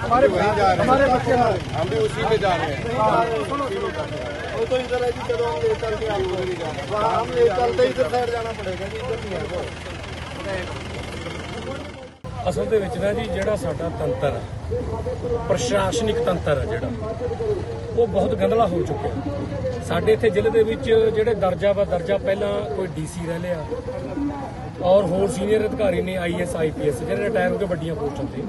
हमारे वहीं जा रहे हैं हमारे बच्चे ना हम भी उसी पे जा रहे हैं वो तो इधर है जी चलो हम ले चलते आपको वहाँ हम ले चलते इधर साइड जाना पड़ेगा जी इधर नहीं है ਅਸਲ ਦੇ ਵਿੱਚ ਨਾ ਜੀ ਜਿਹੜਾ ਸਾਡਾ ਤੰਤਰ ਹੈ ਪ੍ਰਸ਼ਾਸਨਿਕ ਤੰਤਰ ਹੈ ਜਿਹੜਾ ਉਹ ਬਹੁਤ ਗੰਦਲਾ ਹੋ ਚੁੱਕਿਆ ਸਾਡੇ ਇੱਥੇ ਜ਼ਿਲ੍ਹੇ ਦੇ ਵਿੱਚ ਜਿਹੜੇ ਦਰਜਾ ਵਾ ਦਰਜਾ ਪਹਿਲਾਂ ਕੋਈ ਡੀਸੀ ਰਹਿ ਲਿਆ ਔਰ ਹੋਰ ਸੀਨੀਅਰ ਅਧਿਕਾਰੀ ਨੇ ਆਈਐਸ ਆਈਪੀਐਸ ਜਿਹੜੇ ਰਿਟਾਇਰ ਹੋ ਕੇ ਵੱਡੀਆਂ ਪੋਸਟਾਂ ਤੇ।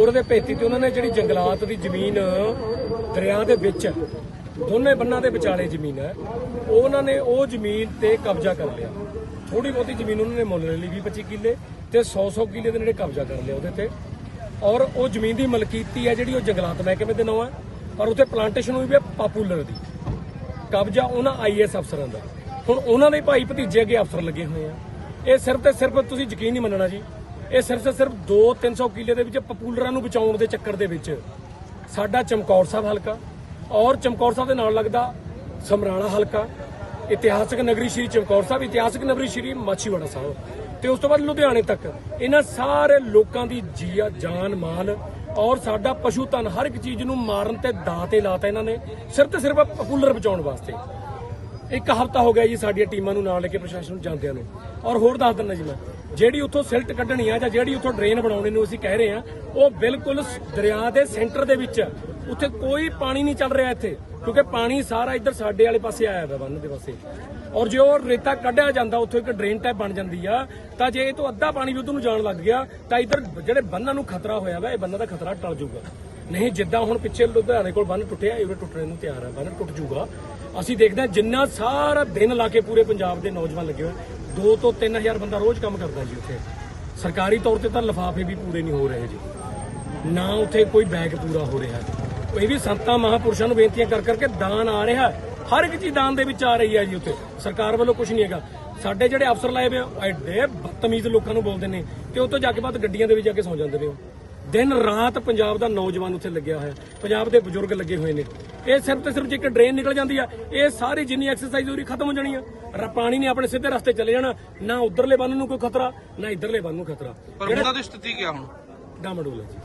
ਔਰ ਉਹਦੇ ਭੇਤੀ ਤੇ ਉਹਨਾਂ ਨੇ ਜਿਹੜੀ ਜੰਗਲਾਤ ਦੀ ਜ਼ਮੀਨ, ਦਰਿਆ ਦੇ ਵਿੱਚ, ਦੋਨੇ ਬੰਨਾਂ ਦੇ ਵਿਚਾਲੇ ਜ਼ਮੀਨ ਹੈ, ਉਹਨਾਂ ਨੇ ਉਹ ਜ਼ਮੀਨ ਤੇ ਕਬਜ਼ਾ ਕਰ ਲਿਆ। ਥੋੜੀ ਬਹੁਤੀ ਜ਼ਮੀਨ ਉਹਨਾਂ ਨੇ ਮੁੱਲ ਲੈ ਲਈ 20 25 ਕਿੱਲੇ ਤੇ 100 100 ਕਿੱਲੇ ਦੇ ਨੇੜੇ ਕਬਜ਼ਾ ਕਰ ਲਿਆ ਉਹਦੇ ਤੇ। ਔਰ ਉਹ ਜ਼ਮੀਨ ਦੀ ਮਲਕੀਤੀ ਹੈ ਜਿਹੜੀ ਉਹ ਜੰਗਲਾਤ ਮਹਿਕਮੇ ਦੇ ਨਾਂ ਹੈ, ਔਰ ਉੱਥੇ ਪਲਾਂਟੇਸ਼ਨ ਹੋਈ ਵੀ ਪਾਪੂਲਰ ਦੀ। ਕਬਜ਼ਾ ਉਹਨਾਂ ਆਈਐਸ ਅਫਸਰਾਂ ਦਾ। ਹੁਣ ਉਹਨਾਂ ਦੇ ਭਾਈ ਭਤੀਜੇ ਅੱਗੇ ਅਫਸਰ ਲੱਗੇ ਹੋਏ ਆ। ਇਹ ਸਿਰਫ ਤੇ ਸਿਰਫ ਤੁਸੀਂ ਯਕੀਨ ਨਹੀਂ ਮੰਨਣਾ ਜੀ। ਇਹ ਸਿਰਫ ਤੇ ਸਿਰਫ 2-300 ਕਿਲੇ ਦੇ ਵਿੱਚ ਪਪੂਲਰਾਂ ਨੂੰ ਬਚਾਉਣ ਦੇ ਚੱਕਰ ਦੇ ਵਿੱਚ। ਸਾਡਾ ਚਮਕੌਰ ਸਾਹਿਬ ਹਲਕਾ ਔਰ ਚਮਕੌਰ ਸਾਹਿਬ ਦੇ ਨਾਲ ਲੱਗਦਾ ਸਮਰਾਲਾ ਹਲਕਾ, ਇਤਿਹਾਸਕ ਨਗਰੀ ਸ਼੍ਰੀ ਚਮਕੌਰ ਸਾਹਿਬ, ਇਤਿਹਾਸਕ ਨਗਰੀ ਸ਼੍ਰੀ ਮਾਛੀਵਾੜਾ ਸਾਹਿਬ। ਤੇ ਉਸ ਤੋਂ ਬਾਅਦ ਲੁਧਿਆਣੇ ਤੱਕ। ਇਹਨਾਂ ਸਾਰੇ ਲੋਕਾਂ ਦੀ ਜੀਆ, ਜਾਨ ਮਾਲ ਔਰ ਸਾਡਾ ਪਸ਼ੂ ਧਨ ਹਰ ਇੱਕ ਚੀਜ਼ ਨੂੰ ਮਾਰਨ ਤੇ ਦਾਅ ਤੇ ਲਾਤਾ ਇਹਨਾਂ ਨੇ। ਸਿਰਫ ਤੇ ਸਿਰਫ ਪਪੂਲਰ ਬਚਾਉਣ ਵਾਸਤੇ। ਇੱਕ ਹਫਤਾ ਹੋ ਗਿਆ ਜੀ ਸਾਡੀਆਂ ਟੀਮਾਂ ਨੂੰ ਨਾਲ ਲੈ ਕੇ ਪ੍ਰਸ਼ਾਸਨ ਨੂੰ ਜਾਂਦਿਆਂ ਨੂੰ। ਔਰ ਹੋਰ ਦੱਸ ਦਿੰਦਾ ਜੀ ਮੈਂ, ਜਿਹੜੀ ਉੱਥੋਂ ਸਿਲਟ ਕੱਢਣੀ ਆ ਜਾਂ ਜਿਹੜੀ ਉੱਥੋਂ ਡਰੇਨ ਬਣਾਉਣੇ ਨੂੰ ਅਸੀਂ ਕਹਿ ਰਹੇ ਆ, ਉਹ ਬਿਲਕੁਲ ਦਰਿਆ ਦੇ ਸੈਂਟਰ ਦੇ ਵਿੱਚ, ਉੱਥੇ ਕੋਈ ਪਾਣੀ ਨਹੀਂ ਚੱਲ ਰਿਹਾ ਇੱਥੇ, ਕਿਉਂਕਿ ਪਾਣੀ ਸਾਰਾ ਇੱਧਰ ਸਾਡੇ ਵਾਲੇ ਪਾਸੇ ਆਇਆ ਹੋਇਆ ਬੰਨ ਦੇ ਪਾਸੇ। ਔਰ ਜੇ ਉਹ ਰੇਤਾ ਕੱਢਿਆ ਜਾਂਦਾ, ਉੱਥੋਂ ਇੱਕ ਡਰੇਨ ਟੈਪ ਬਣ ਜਾਂਦੀ ਆ, ਤਾਂ ਜੇ ਇਹ ਤੋਂ ਅੱਧਾ ਪਾਣੀ ਵੀ ਉਧਰ ਨੂੰ ਜਾਣ ਲੱਗ ਗਿਆ, ਤਾਂ ਇੱਧਰ ਜਿਹੜੇ ਬੰਨਾਂ ਨੂੰ ਖਤਰਾ ਹੋਇਆ ਵਾ, ਇਹ ਬੰਨਾਂ ਦਾ ਖਤਰਾ ਟਲ ਜਾਊਗਾ। ਨਹੀਂ, ਜਿੱਦਾਂ ਹੁਣ ਪਿੱਛੇ ਲੁਧਿਆਣੇ ਕੋਲ ਬੰਨ ਟੁੱਟਿਆ, ਇਹ ਵੀ ਟੁੱਟਣ ਨੂੰ ਤਿਆਰ ਆ, ਬੰਨ ਟੁੱਟ ਜੂਗਾ ਅਸੀਂ ਦੇਖਦੇ ਹਾਂ ਜਿੰਨਾ ਸਾਰਾ ਦਿਨ ਲਾ ਕੇ ਪੂਰੇ ਪੰਜਾਬ ਦੇ ਨੌਜਵਾਨ ਲੱਗੇ ਹੋਏ। 2 ਤੋਂ 3000 ਬੰਦਾ ਰੋਜ਼ ਕੰਮ ਕਰਦਾ ਜੀ ਉੱਥੇ। ਸਰਕਾਰੀ ਤੌਰ ਤੇ ਤਾਂ ਲਿਫਾਫੇ ਵੀ ਪੂਰੇ ਨਹੀਂ ਹੋ ਰਹੇ ਜੀ। ਨਾ ਉੱਥੇ ਕੋਈ ਬੈਗ ਪੂਰਾ ਹੋ ਰਿਹਾ। ਇਹ ਵੀ ਸੰਤਾਂ, ਮਹਾਪੁਰਸ਼ਾਂ ਨੂੰ ਬੇਨਤੀਆਂ ਕਰ ਕਰਕੇ ਦਾਨ ਆ ਰਿਹਾ। ਹਰ ਇੱਕ ਚੀਜ਼ ਦਾਨ ਦੇ ਵਿੱਚ ਆ ਰਹੀ ਹੈ ਜੀ ਉੱਥੇ। ਸਰਕਾਰ ਵੱਲੋਂ ਕੁਝ ਨਹੀਂ ਹੈਗਾ। ਸਾਡੇ ਜਿਹੜੇ ਅਫਸਰ ਲਾਏ ਹੋਏ ਐਡੇ ਬਦਤਮੀਜ਼ ਲੋਕਾਂ ਨੂੰ ਬੋਲਦੇ ਨੇ ਤੇ ਉਹ ਤੋਂ ਜਾ ਕੇ ਬਾਅਦ ਗੱਡੀਆਂ ਦੇ ਵਿੱਚ ਜਾ ਕੇ ਸੌਂ ਜਾਂਦੇ ਨੇ ਉਹ। ਦਿਨ ਰਾਤ ਪੰਜਾਬ ਦਾ ਨੌਜਵਾਨ ਉੱਥੇ ਲੱਗਿਆ ਹੋਇਆ। ਪੰਜਾਬ ਦੇ ਬਜ਼ੁਰਗ ਲੱਗੇ ਹੋਏ ਨੇ। ਇਹ ਸਿਰਫ ਤੇ ਸਿਰਫ ਜੇ ਇੱਕ ਡਰੇਨ ਨਿਕਲ ਜਾਂਦੀ ਆ ਇਹ ਸਾਰੀ ਜਿੰਨੀ ਐਕਸਰਸਾਈਜ਼ ਹੋਰੀ ਖਤਮ ਹੋ ਜਾਣੀ ਆ। ਪਾਣੀ ਨੇ ਆਪਣੇ ਸਿੱਧੇ ਰਸਤੇ ਚਲੇ ਜਾਣਾ ਨਾ ਉਧਰਲੇ ਬੰਨ ਨੂੰ ਕੋਈ ਖਤਰਾ ਨਾ ਇਧਰਲੇ ਬੰਨ ਨੂੰ ਖਤਰਾ। ਪਰ ਉਹਨਾਂ ਦੀ ਸਥਿਤੀ ਕੀ ਆ ਹੁਣ? ਡਾਮਡੋਲ ਹੈ ਜੀ।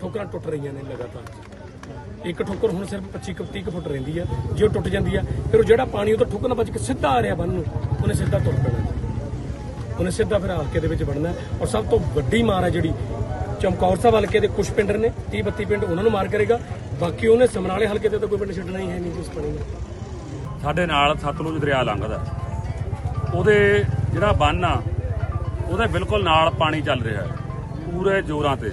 ਠੋਕਰਾਂ ਟੁੱਟ ਰਹੀਆਂ ਨੇ ਲਗਾਤਾਰ ਇੱਕ ਠੋਕਰ ਹੁਣ ਸਿਰਫ 25 ਕੁ 30 ਕੁ ਫੁੱਟ ਰਹਿੰਦੀ ਆ। ਜੇ ਉਹ ਟੁੱਟ ਜਾਂਦੀ ਆ ਫਿਰ ਉਹ ਜਿਹੜਾ ਪਾਣੀ ਉਹ ਤੋਂ ਠੋਕਰ ਨਾਲ ਬਚ ਕੇ ਸਿੱਧਾ ਆ ਰਿਹਾ ਬੰਨ ਨੂੰ ਉਹਨੇ ਸਿੱਧਾ ਤੁਰ ਪੈਣਾ। ਉਹਨੇ ਸਿੱਧਾ ਫਿਰ ਹਲਕੇ ਦੇ ਵਿੱਚ ਵੜਨਾ। ਔਰ ਸਭ ਤੋਂ ਵੱਡੀ ਮਾਰ ਹੈ ਜਿਹੜੀ ਚਮਕੌਰ ਸਾਹਿਬ ਹਲਕੇ ਦੇ ਕੁਝ ਪਿੰਡ ਨੇ 30 32 ਪਿੰਡ ਉਹਨਾਂ ਨੂੰ ਮਾਰ ਕਰੇਗਾ। ਬਾਕੀ ਉਹਨੇ ਸਮਰਾਲੇ ਹਲਕੇ ਤੇ ਤਾਂ ਕੋਈ ਪਿੰਡ ਛੱਡਣਾ ਹੀ ਹੈ ਨਹੀਂ ਉਸ ਪਾਣੀ ਸਾਡੇ ਨਾਲ ਸਤਲੁਜ ਦਰਿਆ ਲੰਘਦਾ ਉਹਦੇ ਜਿਹੜਾ ਬੰਨ ਆ, ਉਹਦੇ ਬਿਲਕੁਲ ਨਾਲ ਪਾਣੀ ਚੱਲ ਰਿਹਾ ਹੈ, ਪੂਰੇ ਜ਼ੋਰਾਂ ਤੇ।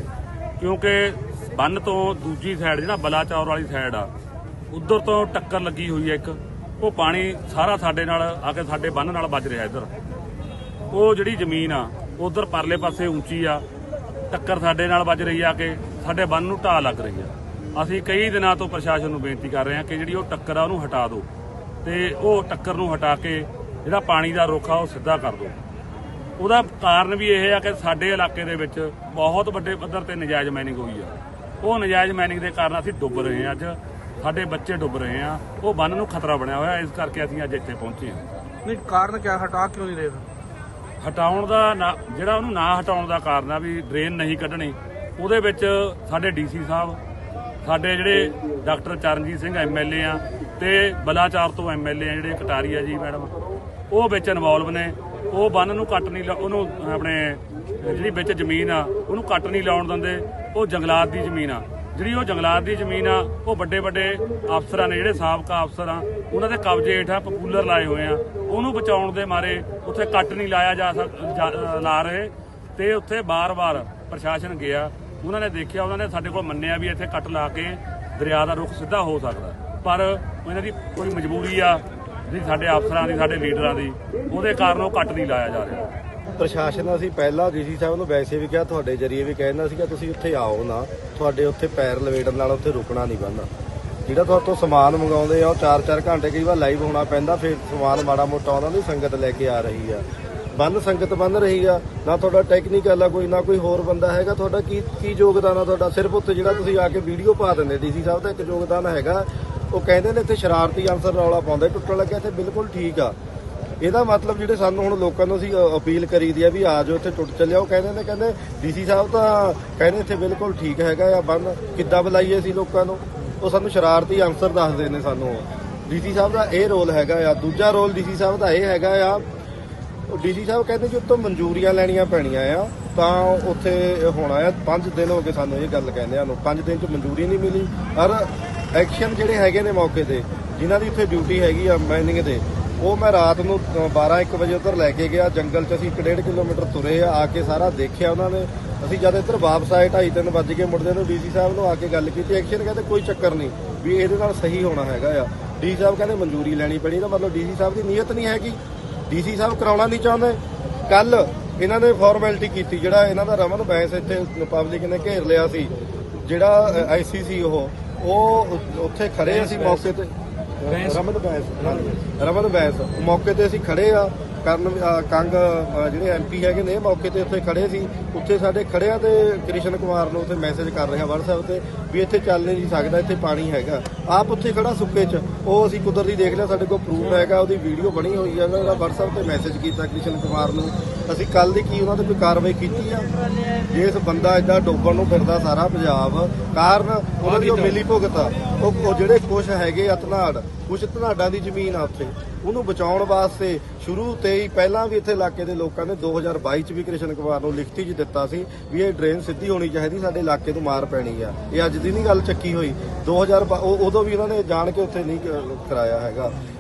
ਕਿਉਂਕਿ ਬੰਨ ਤੋਂ ਦੂਜੀ ਸਾਈਡ ਜਿਹੜਾ ਬਲਾਚੌਰ ਵਾਲੀ ਸਾਈਡ ਆ, ਉਧਰ ਤੋਂ ਟੱਕਰ ਲੱਗੀ ਹੋਈ ਹੈ ਇੱਕ। ਉਹ ਪਾਣੀ ਸਾਰਾ ਸਾਡੇ ਨਾਲ, ਆ ਕੇ ਸਾਡੇ ਬੰਨ ਨਾਲ ਵੱਜ ਰਿਹਾ ਇੱਧਰ। ਉਹ ਜਿਹੜੀ ਜ਼ਮੀਨ ਆ, ਉਧਰ ਪਰਲੇ ਪਾਸੇ ਉੱਚੀ ਆ ਟੱਕਰ ਸਾਡੇ ਨਾਲ ਵੱਜ ਰਹੀ ਆ ਕੇ ਸਾਡੇ ਬੰਨ ਨੂੰ ਢਾਹ ਲੱਗ ਰਹੀ ਆ। ਅਸੀਂ ਕਈ ਦਿਨਾਂ ਤੋਂ ਪ੍ਰਸ਼ਾਸਨ ਨੂੰ ਬੇਨਤੀ ਕਰ ਰਹੇ ਹਾਂ ਕਿ ਜਿਹੜੀ ਉਹ ਟੱਕਰ ਆ ਉਹਨੂੰ ਹਟਾ ਦਿਓ। ਤੇ ਉਹ ਟੱਕਰ ਨੂੰ ਹਟਾ ਕੇ ਜਿਹੜਾ ਪਾਣੀ ਦਾ ਰੁੱਖ ਆ ਉਹ ਸਿੱਧਾ ਕਰ ਦਿਓ। ਉਹਦਾ ਕਾਰਨ ਵੀ ਇਹ ਆ ਕਿ ਸਾਡੇ ਇਲਾਕੇ ਦੇ ਵਿੱਚ ਬਹੁਤ ਵੱਡੇ ਪੱਧਰ ਤੇ ਨਜਾਇਜ਼ ਮਾਈਨਿੰਗ ਹੋਈ ਆ। ਉਹ ਨਜਾਇਜ਼ ਮਾਈਨਿੰਗ ਦੇ ਕਾਰਨ ਅਸੀਂ ਡੁੱਬ ਰਹੇ ਹਾਂ ਅੱਜ। ਸਾਡੇ ਬੱਚੇ ਡੁੱਬ ਰਹੇ ਆ। ਉਹ ਬੰਨ ਨੂੰ ਖਤਰਾ ਬਣਿਆ ਹੋਇਆ, ਇਸ ਕਰਕੇ ਅਸੀਂ ਅੱਜ ਇੱਥੇ ਪਹੁੰਚੇ ਹਾਂ। ਨਹੀਂ, ਕਾਰਨ ਕਿਆ? ਹਟਾ ਕਿਉਂ ਨਹੀਂ ਰਹੇ ਹਟਾਉਣ ਦਾ ਨਾ- ਜਿਹੜਾ ਉਹਨੂੰ ਨਾ ਹਟਾਉਣ ਦਾ ਕਾਰਨ ਆ ਵੀ ਡਰੇਨ ਨਹੀਂ ਕੱਢਣੀ, ਉਹਦੇ ਵਿੱਚ ਸਾਡੇ ਡੀਸੀ ਸਾਹਿਬ, ਸਾਡੇ ਜਿਹੜੇ ਡਾਕਟਰ ਚਰਨਜੀਤ ਸਿੰਘ ਐਮਐਲਏ ਆ ਤੇ ਬਲਾਚਾਰ ਤੋਂ ਐਮਐਲਏ ਆ ਜਿਹੜੇ ਕਟਾਰੀਆ ਜੀ ਮੈਡਮ, ਉਹ ਵਿੱਚ ਇਨਵੋਲਵ ਨੇ। ਉਹ ਬੰਨ ਨੂੰ ਕੱਟ ਨਹੀਂ ਲਾ- ਉਹਨੂੰ ਆਪਣੇ ਜਿਹੜੀ ਵਿੱਚ ਜ਼ਮੀਨ ਆ, ਉਹਨੂੰ ਕੱਟ ਨਹੀਂ ਲਾਉਣ ਦਿੰਦੇ, ਉਹ ਜੰਗਲਾਤ ਦੀ ਜ਼ਮੀਨ ਆ। ਜਿਹੜੀ ਉਹ ਜੰਗਲਾਤ ਦੀ ਜ਼ਮੀਨ ਆ, ਉਹ ਵੱਡੇ ਵੱਡੇ ਅਫਸਰਾਂ ਨੇ, ਜਿਹੜੇ ਸਾਬਕਾ ਅਫਸਰ ਆ, ਉਹਨਾਂ ਦੇ ਕਬਜ਼ੇ ਹੇਠਾਂ ਪਪੂਲਰ ਲਾਏ ਹੋਏ ਆ। ਉਹਨੂੰ ਬਚਾਉਣ ਦੇ ਮਾਰੇ ਉੱਥੇ ਕੱਟ ਨਹੀਂ ਲਾਇਆ ਜਾ ਸਕ ਲਾ ਰਹੇ। ਤੇ ਉੱਥੇ ਬਾਰ-ਬਾਰ ਪ੍ਰਸ਼ਾਸਨ ਗਿਆ। ਉਹਨਾਂ ਨੇ ਦੇਖਿਆ, ਉਹਨਾਂ ਨੇ ਸਾਡੇ ਕੋਲ ਮੰਨਿਆ ਵੀ ਇੱਥੇ ਕੱਟ ਲਾ ਕੇ ਦਰਿਆ ਦਾ ਰੁਖ ਸਿੱਧਾ ਹੋ ਸਕਦਾ। ਪਰ ਇਹਨਾਂ ਦੀ ਕੋਈ ਮਜਬੂਰੀ ਆ, ਜਿਹੜੀ ਸਾਡੇ ਅਫਸਰਾਂ ਦੀ, ਸਾਡੇ ਲੀਡਰਾਂ ਦੀ, ਉਹਦੇ ਕਾਰਨ ਉਹ ਕੱਟ ਨਹੀਂ ਲਾਇਆ ਜਾ ਰਿਹਾ। ਪ੍ਰਸ਼ਾਸਨ ਅਸੀਂ ਪਹਿਲਾਂ ਡੀਸੀ ਸਾਹਿਬ ਨੂੰ ਵੈਸੇ ਵੀ ਕਿਹਾ, ਤੁਹਾਡੇ ਜਰੀਏ ਵੀ ਕਹਿੰਦਾ ਸੀਗਾ, ਤੁਸੀਂ ਉੱਥੇ ਆਓ ਨਾ, ਤੁਹਾਡੇ ਉੱਥੇ ਪੈਰ ਲਵੇੜਨ ਨਾਲ ਉੱਥੇ ਰੁਕਣਾ ਨਹੀਂ ਬੰਦਾ ਜਿਹੜਾ ਤੁਹਾਡੇ ਤੋਂ ਸਮਾਨ ਮੰਗਾਉਂਦੇ ਆ, ਉਹ 4-4 ਘੰਟੇ ਕਈ ਵਾਰ ਲਾਈਵ ਹੋਣਾ ਪੈਂਦਾ, ਫਿਰ ਸਮਾਨ ਮਾੜਾ ਮੋਟਾ ਉਹਨਾਂ ਦੀ ਸੰਗਤ ਲੈ ਕੇ ਆ ਰਹੀ ਆ। ਬੰਨ ਸੰਗਤ ਬੰਨ ਰਹੀ ਆ, ਨਾ ਤੁਹਾਡਾ ਟੈਕਨੀਕਲ ਆ ਕੋਈ, ਨਾ ਕੋਈ ਹੋਰ ਬੰਦਾ ਹੈਗਾ, ਤੁਹਾਡਾ ਕੀ ਕੀ ਯੋਗਦਾਨ ਆ ਤੁਹਾਡਾ? ਸਿਰਫ ਉੱਥੇ ਜਿਹੜਾ ਤੁਸੀਂ ਆ ਕੇ ਵੀਡੀਓ ਪਾ ਦਿੰਦੇ, ਡੀਸੀ ਸਾਹਿਬ ਦਾ ਇੱਕ ਯੋਗਦਾਨ ਹੈਗਾ। ਉਹ ਕਹਿੰਦੇ ਨੇ ਇੱਥੇ ਸ਼ਰਾਰਤੀ ਅਨਸਰ ਰੌਲਾ ਪਾਉਂਦੇ, ਟੁੱਟਣ ਲੱਗਿਆ, ਇੱਥੇ ਬਿਲਕੁਲ ਠੀਕ ਆ। ਇਹਦਾ ਮਤਲਬ ਜਿਹੜੇ ਸਾਨੂੰ ਹੁਣ ਲੋਕਾਂ ਨੂੰ ਅਸੀਂ ਅਪੀਲ ਕਰੀ ਦੀ ਆ ਵੀ ਆ ਜਾਓ, ਇੱਥੇ ਟੁੱਟ ਚੱਲਿਆ। ਉਹ ਕਹਿੰਦੇ ਨੇ, ਕਹਿੰਦੇ ਡੀਸੀ ਸਾਹਿਬ ਤਾਂ ਕਹਿੰਦੇ ਇੱਥੇ ਬਿਲਕੁਲ ਠੀਕ ਹੈਗਾ ਆ, ਬੰਨ ਕਿੱਦਾਂ ਬੁਲਾਈਏ ਅਸੀਂ ਲੋਕਾਂ ਨੂੰ? ਉਹ ਸਾਨੂੰ ਸ਼ਰਾਰਤੀ ਆਨਸਰ ਦੱਸਦੇ ਨੇ ਸਾਨੂੰ। ਡੀਸੀ ਸਾਹਿਬ ਦਾ ਇਹ ਰੋਲ ਹੈਗਾ ਆ। ਦੂਜਾ ਰੋਲ ਡੀਸੀ ਸਾਹਿਬ ਦਾ ਇਹ ਹੈਗਾ ਆ, ਉਹ ਡੀਸੀ ਸਾਹਿਬ ਕਹਿੰਦੇ ਕਿ ਉੱਤੋਂ ਮਨਜ਼ੂਰੀਆਂ ਲੈਣੀਆਂ ਪੈਣੀਆਂ ਆ, ਤਾਂ ਉੱਥੇ ਹੋਣਾ ਆ। 5 ਦਿਨ ਹੋ ਗਏ ਸਾਨੂੰ ਇਹ ਗੱਲ ਕਹਿੰਦੇ ਆ ਨੂੰ। 5 ਦਿਨ ਚ ਮਨਜ਼ੂਰੀ ਨਹੀਂ ਮਿਲੀ। ਔਰ ਐਕਸ਼ਨ ਜਿਹੜੇ ਹੈਗੇ ਨੇ ਮੌਕੇ ਤੇ, ਜਿਨ੍ਹਾਂ ਦੀ ਇੱਥੇ ਡਿਊਟੀ ਹੈਗੀ ਆ, ਮਾਈਨਿੰਗ ਦੇ ਉਹ ਮੈਂ ਰਾਤ ਨੂੰ 12 1 ਵਜੇ ਉੱਧਰ ਲੈ ਕੇ ਗਿਆ। ਜੰਗਲ 'ਚ ਅਸੀਂ 1.5 ਕਿਲੋਮੀਟਰ ਤੁਰੇ ਆ ਆ ਕੇ ਸਾਰਾ ਦੇਖਿਆ ਉਹਨਾਂ ਨੇ। ਅਸੀਂ ਜਦ ਇੱਧਰ ਵਾਪਸ ਆਏ 2:30 3 ਵੱਜ ਕੇ ਮੁੜਦੇ ਨੂੰ ਡੀਸੀ ਸਾਹਿਬ ਨੂੰ ਆ ਕੇ ਗੱਲ ਕੀਤੀ। ਐਕਸ਼ਨ ਕਹਿੰਦੇ, ਕੋਈ ਚੱਕਰ ਨਹੀਂ, ਵੀ ਇਹਦੇ ਨਾਲ ਸਹੀ ਹੋਣਾ ਹੈਗਾ ਆ। ਡੀਸੀ ਸਾਹਿਬ ਕਹਿੰਦੇ, ਮਨਜ਼ੂਰੀ ਲੈਣੀ ਪੈਣੀ ਤਾਂ ਮਤਲਬ ਡੀਸੀ ਸਾਹਿਬ ਦੀ ਨੀਅਤ ਨਹੀਂ ਹੈਗੀ। ਡੀਸੀ ਸਾਹਿਬ ਕਰਾਉਣਾ ਨਹੀਂ ਚਾਹੁੰਦੇ। ਕੱਲ ਇਹਨਾਂ ਨੇ ਫਾਰਮੈਲਿਟੀ ਕੀਤੀ, ਜਿਹੜਾ ਇਹਨਾਂ ਦਾ ਰਮਨ ਬੈਂਸ ਇੱਥੇ ਪਬਲਿਕ ਨੇ ਘੇਰ ਲਿਆ ਸੀ। ਜਿਹੜਾ ਆਈਸੀਸੀ ਉਹ ਉਹ ਉੱਥੇ ਖੜੇ ਅਸੀਂ ਮੌਕੇ ਤੇ। ਰਮਨ ਬੈਂਸ ਰਮਨ ਬੈਂਸ ਮੌਕੇ ਤੇ ਅਸੀਂ ਖੜੇ ਆ ਕਰਨ ਕੰਗ ਅ, ਜਿਹੜੇ ਐਮਪੀ ਹੈਗੇ ਨੇ ਮੌਕੇ ਤੇ ਉੱਥੇ ਖੜੇ ਸੀ। ਉੱਥੇ ਸਾਡੇ ਖੜਿਆ ਤੇ ਕ੍ਰਿਸ਼ਨ ਕੁਮਾਰ ਨੂੰ ਉੱਥੇ ਮੈਸੇਜ ਕਰ ਰਿਹਾ WhatsApp ਤੇ ਵੀ ਇੱਥੇ ਚੱਲ ਨਹੀਂ ਸਕਦਾ ਇੱਥੇ ਪਾਣੀ ਹੈਗਾ। ਆਪ ਉੱਥੇ ਖੜਾ ਸੁੱਕੇ 'ਚ। ਉਹ ਅਸੀਂ ਕੁਦਰਤੀ ਦੇਖ ਲਿਆ ਸਾਡੇ ਕੋਲ ਪ੍ਰੂਫ ਹੈਗਾ ਉਹਦੀ ਵੀਡੀਓ ਬਣੀ ਹੋਈ ਹੈ ਉਹਨਾਂ ਦਾ WhatsApp ਤੇ ਮੈਸੇਜ ਕੀਤਾ ਕ੍ਰਿਸ਼ਨ ਕੁਮਾਰ ਨੂੰ। ਅਸੀਂ ਕੱਲ ਦੀ ਕੀ ਉਹਨਾਂ ਤੇ ਕੋਈ ਕਾਰਵਾਈ ਕੀਤੀ ਆ? ਜੇ ਇਸ ਬੰਦਾ ਏਦਾਂ ਡੋਬਣ ਨੂੰ ਫਿਰਦਾ ਸਾਰਾ ਪੰਜਾਬ, ਕਾਰਨ ਉਹਨਾਂ ਦੀ ਉਹ ਮਿਲੀ ਭੁਗਤ ਆ, ਉਹ ਜਿਹੜੇ ਕੁਛ ਹੈਗੇ ਆ ਧਨਾੜ, ਕੁਛ ਧਨਾੜਾਂ ਦੀ ਜ਼ਮੀਨ ਆ ਉੱਥੇ, ਉਹਨੂੰ ਬਚਾਉਣ ਵਾਸਤੇ ਸ਼ੁਰੂ ਤੇ ਹੀ ਪਹਿਲਾਂ ਵੀ ਇੱਥੇ ਇਲਾਕੇ ਦੇ ਲੋਕਾਂ ਨੇ 2022 ਚ ਵੀ ਕ੍ਰਿਸ਼ਨ ਕੁਮਾਰ ਨੂੰ ਲਿਖਤੀ 'ਚ ਦਿੱਤਾ ਸੀ ਵੀ ਇਹ ਡਰੇਨ ਸਿੱਧੀ ਹੋਣੀ ਚਾਹੀਦੀ, ਸਾਡੇ ਇਲਾਕੇ ਤੋਂ ਮਾਰ ਪੈਣੀ ਆ। ਇਹ ਅੱਜ ਦੀ ਨਹੀਂ ਗੱਲ ਚੱਕੀ ਹੋਈ। 2000 ਉਦੋਂ ਵੀ ਉਹਨਾਂ ਨੇ ਜਾਣ ਕੇ ਉੱਥੇ ਨਹੀਂ ਕਰਾਇਆ ਹੈਗਾ।